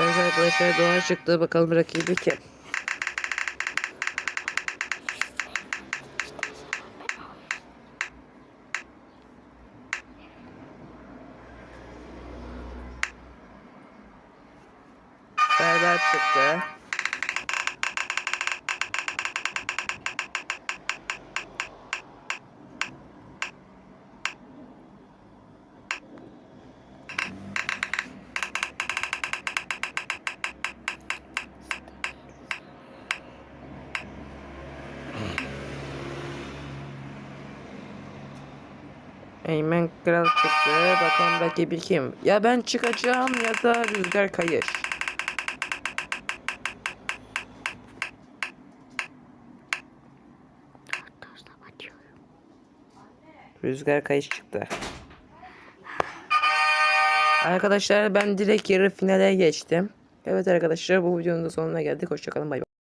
Arkadaşlar doğa çıktı. Bakalım rakibi kim? Serdar çıktı. Eymen Kral çıktı. Bakalım rakibi kim? Ya ben çıkacağım ya da Rüzgar Kayış. Rüzgar Kayış çıktı. Arkadaşlar ben direkt yarı finale geçtim. Evet arkadaşlar bu videonun da sonuna geldik. Hoşçakalın bay bay.